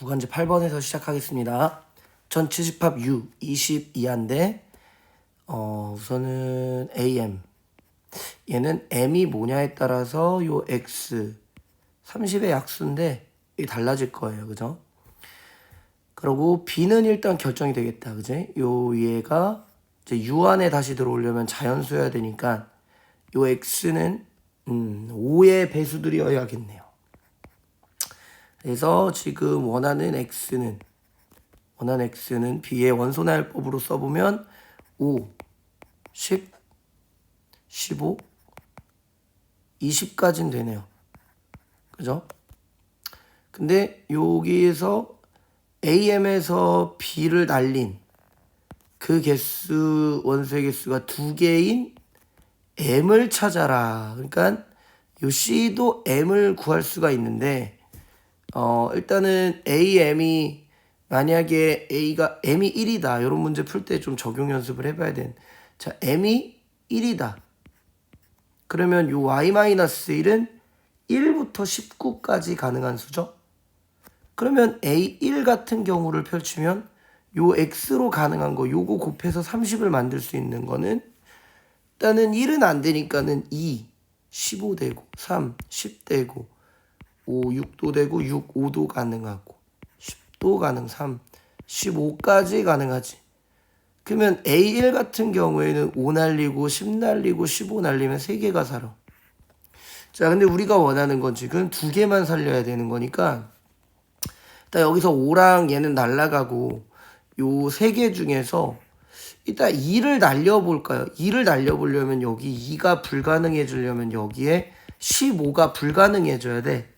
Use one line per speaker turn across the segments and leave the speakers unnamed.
구간제 8번에서 시작하겠습니다. 전체 집합 U 22인데 어, 우선은 AM 얘는 M이 뭐냐에 따라서 요 X 30의 약수인데 이게 달라질 거예요. 그죠? 그리고 B는 일단 결정이 되겠다. 그지? 요 얘가 이제 U 안에 다시 들어오려면 자연수여야 되니까 요 X는 음, 5의 배수들이어야겠네요. 그래서 지금 원하는 x는 원하는 x는 b의 원소 나열법으로 써보면 5, 10, 15, 20까지는 되네요. 그죠? 근데 여기에서 am에서 b를 날린 그 개수 원소의 개수가 두 개인 m을 찾아라. 그러니까 요 c도 m을 구할 수가 있는데 어, 일단은 AM이 만약에 A가 M이 1이다. 이런 문제 풀 때 좀 적용 연습을 해봐야 된. 자, M이 1이다. 그러면 요 Y-1은 1부터 19까지 가능한 수죠. 그러면 A1 같은 경우를 펼치면 요 X로 가능한 거 요거 곱해서 30을 만들 수 있는 거는 일단은 1은 안 되니까는 2, 15 되고 3, 10 되고 5, 6도 되고 6, 5도 가능하고 10도 가능 3, 15까지 가능하지. 그러면 A1 같은 경우에는 5 날리고 10 날리고 15 날리면 3개가 살아. 자, 근데 우리가 원하는 건 지금 두 개만 살려야 되는 거니까 일단 여기서 5랑 얘는 날라가고 요 세 개 중에서 일단 2를 날려볼까요? 2를 날려보려면 여기 2가 불가능해지려면 여기에 15가 불가능해져야 돼.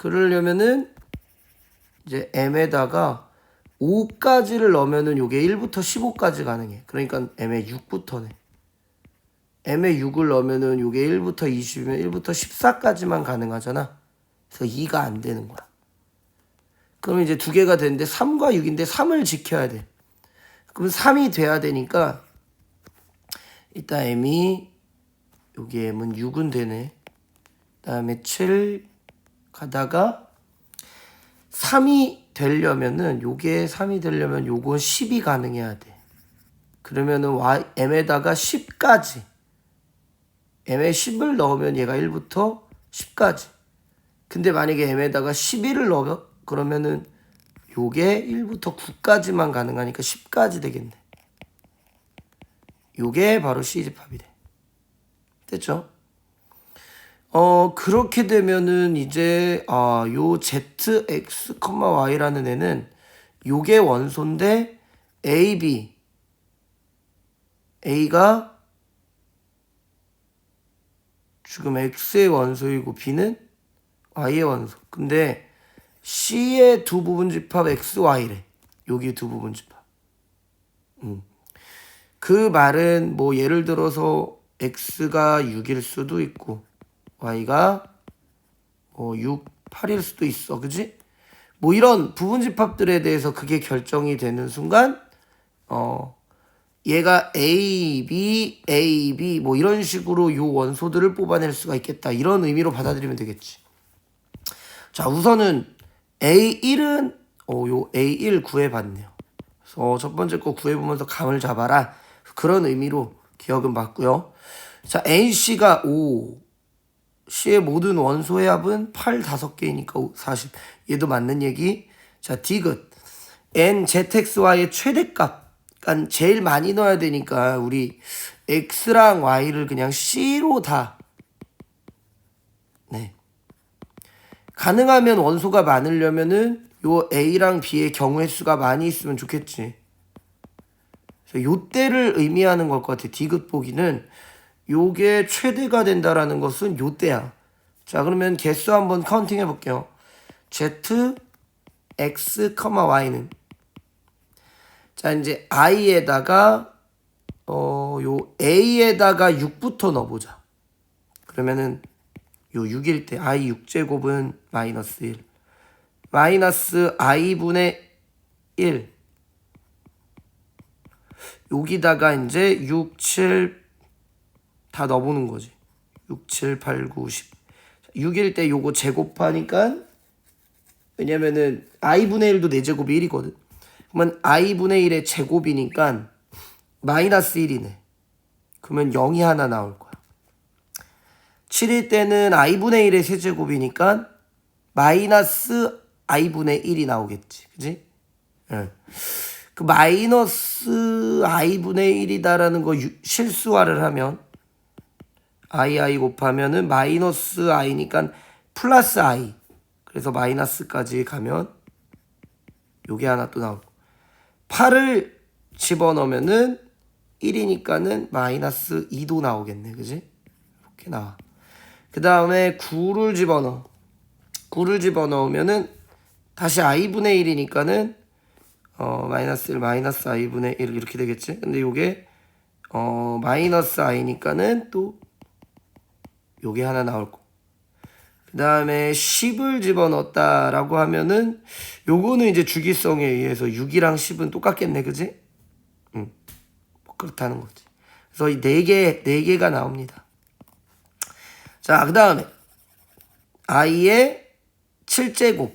그러려면은 이제 m에다가 5까지를 넣으면은 요게 1부터 15까지 가능해. 그러니까 m에 6부터네. m에 6을 넣으면은 요게 1부터 20이면 1부터 14까지만 가능하잖아. 그래서 2가 안 되는 거야. 그럼 이제 두 개가 되는데 3과 6인데 3을 지켜야 돼. 그럼 3이 돼야 되니까 일단 m이 여기 m은 6은 되네. 그다음에 7 가다가 3이 되려면은 요게 3이 되려면 요건 10이 가능해야 돼. 그러면은 m에다가 10까지 m에 10을 넣으면 얘가 1부터 10까지. 근데 만약에 m에다가 11을 넣으면 그러면은 요게 1부터 9까지만 가능하니까 10까지 되겠네. 요게 바로 C집합이 돼. 됐죠? 어, 그렇게 되면은 이제, 아, 요 ZX, Y라는 애는 요게 원소인데 AB, A가 지금 X의 원소이고 B는 Y의 원소. 근데 C의 두 부분 집합 XY래. 여기 두 부분 집합. 음. 그 말은 뭐 예를 들어서 X가 6일 수도 있고 y가 뭐 6, 8일 수도 있어. 그지? 뭐 이런 부분 집합들에 대해서 그게 결정이 되는 순간 어 얘가 A, B, A, B 뭐 이런 식으로 요 원소들을 뽑아낼 수가 있겠다. 이런 의미로 받아들이면 되겠지. 자, 우선은 A1은 어, 요 A1 구해봤네요. 그래서 첫 번째 거 구해보면서 감을 잡아라. 그런 의미로 기억은 맞고요. 자, NC가 5, C의 모든 원소의 합은 8 5개이니까 40. 얘도 맞는 얘기. 자, 디귿. N, ZXY의 최대값. 그러니까 제일 많이 넣어야 되니까 우리 X랑 Y를 그냥 C로 다. 네. 가능하면 원소가 많으려면은 요 A랑 B의 경우의 수가 많이 있으면 좋겠지. 요 때를 의미하는 걸 것 같아. 디귿 보기는 요게 최대가 된다라는 것은 요 때야. 자, 그러면 개수 한번 카운팅 해볼게요. Z, X, Y는. 자, 이제 I에다가, 어, 요 A에다가 6부터 넣어보자. 그러면은 요 6일 때 I 6제곱은 마이너스 1. 마이너스 I분의 1. 여기다가 이제 6, 7, 다 넣어보는 거지. 6, 7, 8, 9, 10. 6일 때 요거 제곱하니까 왜냐면은 i분의 1도 4제곱이 1이거든. 그러면 i분의 1의 제곱이니까 마이너스 1이네. 그러면 0이 하나 나올 거야. 7일 때는 i분의 1의 세제곱이니까 마이너스 i분의 1이 나오겠지. 그지? 예. 그 마이너스 i분의 1이다라는 거 유- 실수화를 하면 i i 곱하면은 마이너스 i니까 플러스 i. 그래서 마이너스까지 가면 요게 하나 또 나오고 8을 집어넣으면은 1이니까는 마이너스 2도 나오겠네. 그지? 이렇게 나와. 그 다음에 9를 집어넣어. 9를 집어넣으면은 다시 i분의 1이니까는 어 마이너스 1 마이너스 i분의 1 이렇게 되겠지. 근데 요게 어 마이너스 i니까는 또 요게 하나 나올 거. 그 다음에 10을 집어넣었다 라고 하면은 요거는 이제 주기성에 의해서 6이랑 10은 똑같겠네, 그지? 응. 뭐 그렇다는 거지. 그래서 이네 개, 네 개가 나옵니다. 자, 그 다음에 i의 7제곱.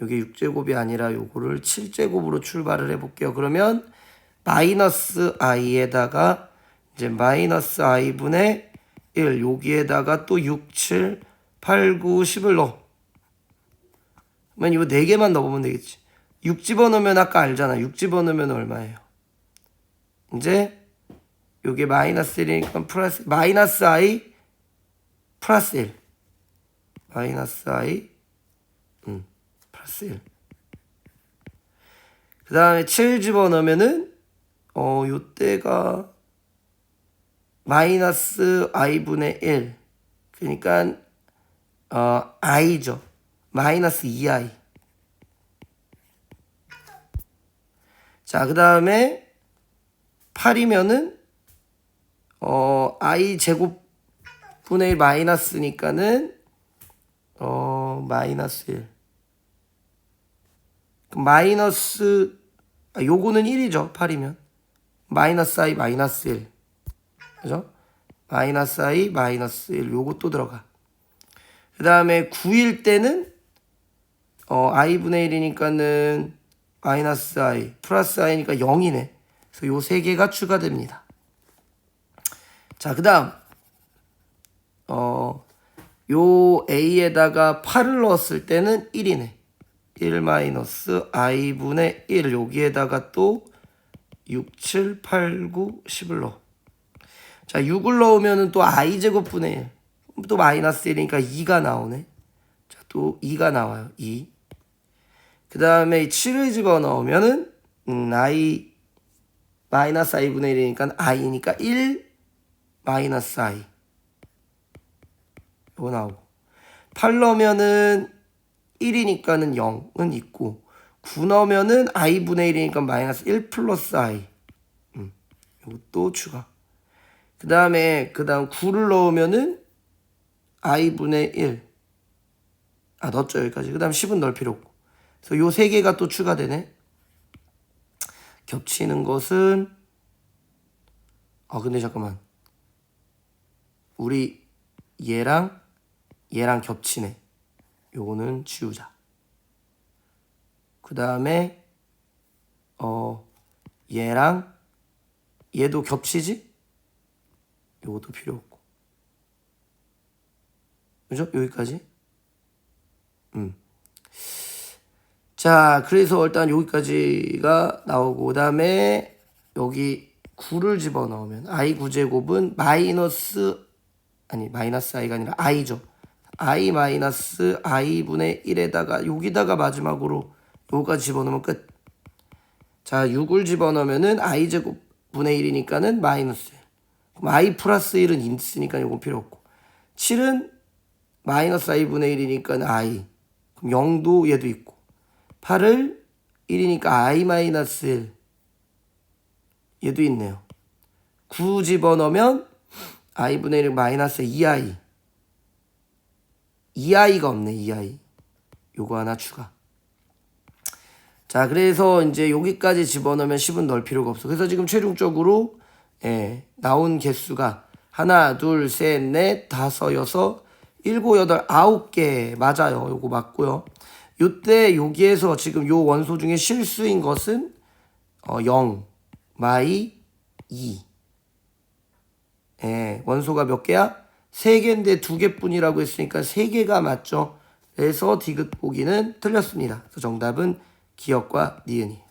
요게 6제곱이 아니라 요거를 7제곱으로 출발을 해 볼게요. 그러면 마이너스 i에다가 이제 마이너스 i분의 1 여기에다가 또 6, 7, 8, 9, 10을 넣어. 그러면 이거 4개만 넣으면 되겠지. 6 집어넣으면 아까 알잖아. 6 집어넣으면 얼마예요? 이제 요게 마이너스 1이니까 플러스 마이너스 i 플러스 1 마이너스 i 음 플러스 1 그 다음에 7 집어넣으면은 어 요때가 마이너스 i분의 1 그러니까 어 i죠. 마이너스 2i 자 그 다음에 8이면은 어 i 제곱 분의 1 마이너스니까는 어 마이너스 1 그럼 마이너스 아, 요거는 1이죠 8이면. 마이너스 i 마이너스 1 그죠? 마이너스 i 마이너스 1 요거 또 들어가. 그 다음에 9일 때는 어 i분의 1이니까는 마이너스 i 플러스 i니까 0이네. 그래서 요 세 개가 추가됩니다. 자 그 다음. 어 요 a에다가 8을 넣었을 때는 1이네. 1 마이너스 i분의 1 여기에다가 또 6, 7, 8, 9, 10을 넣어 자, 6을 넣으면은 또 i 제곱분의 1. 또 마이너스 1이니까 2가 나오네. 자, 또 2가 나와요. 2. 그 다음에 7을 집어 넣으면은 음, i 마이너스 i분의 1이니까 i니까 1 마이너스 i. 이거 나오고. 8 넣으면은 1이니까는 0은 있고 9 넣으면은 i분의 1이니까 마이너스 1 플러스 i. 음, 이것도 추가. 그 다음에 그 다음 9를 넣으면은 i분의 1. 아 넣었죠 여기까지. 그 다음 10은 넣을 필요 없고. 그래서 요 세 개가 또 추가되네. 겹치는 것은 아 근데 잠깐만. 우리 얘랑 얘랑 겹치네. 요거는 지우자. 그 다음에 어 얘랑 얘도 겹치지? 요것도 필요 없고. 그죠? 여기까지. 음. 자, 그래서 일단 여기까지가 나오고, 그 다음에 여기 9를 집어넣으면, i 9제곱은 마이너스, 아니, 마이너스 i가 아니라 i죠. i 마이너스 i분의 1에다가, 여기다가 마지막으로 요거까지 집어넣으면 끝. 자, 6을 집어넣으면은 i제곱 분의 1이니까는 마이너스 1. 그럼 i 플러스 1은 있으니까 이건 필요 없고. 7은 마이너스 i분의 1이니까 i 그럼 0도 얘도 있고. 8을 1이니까 i 마이너스 1 얘도 있네요. 9 집어넣으면 i분의 1 마이너스 2i 2i가 없네 2i 요거 하나 추가. 자 그래서 이제 여기까지 집어넣으면 10은 넣을 필요가 없어. 그래서 지금 최종적으로 예, 나온 개수가 하나, 둘, 셋, 넷, 다섯, 여섯, 일곱, 여덟, 아홉 개 맞아요. 요거 맞고요. 요때 여기에서 지금 요 원소 중에 실수인 것은 어, 0, 마이 2. 예, 원소가 몇 개야? 세 개인데 두 개뿐이라고 했으니까 세 개가 맞죠. 그래서 디귿 보기는 틀렸습니다. 정답은 기억과 니은이.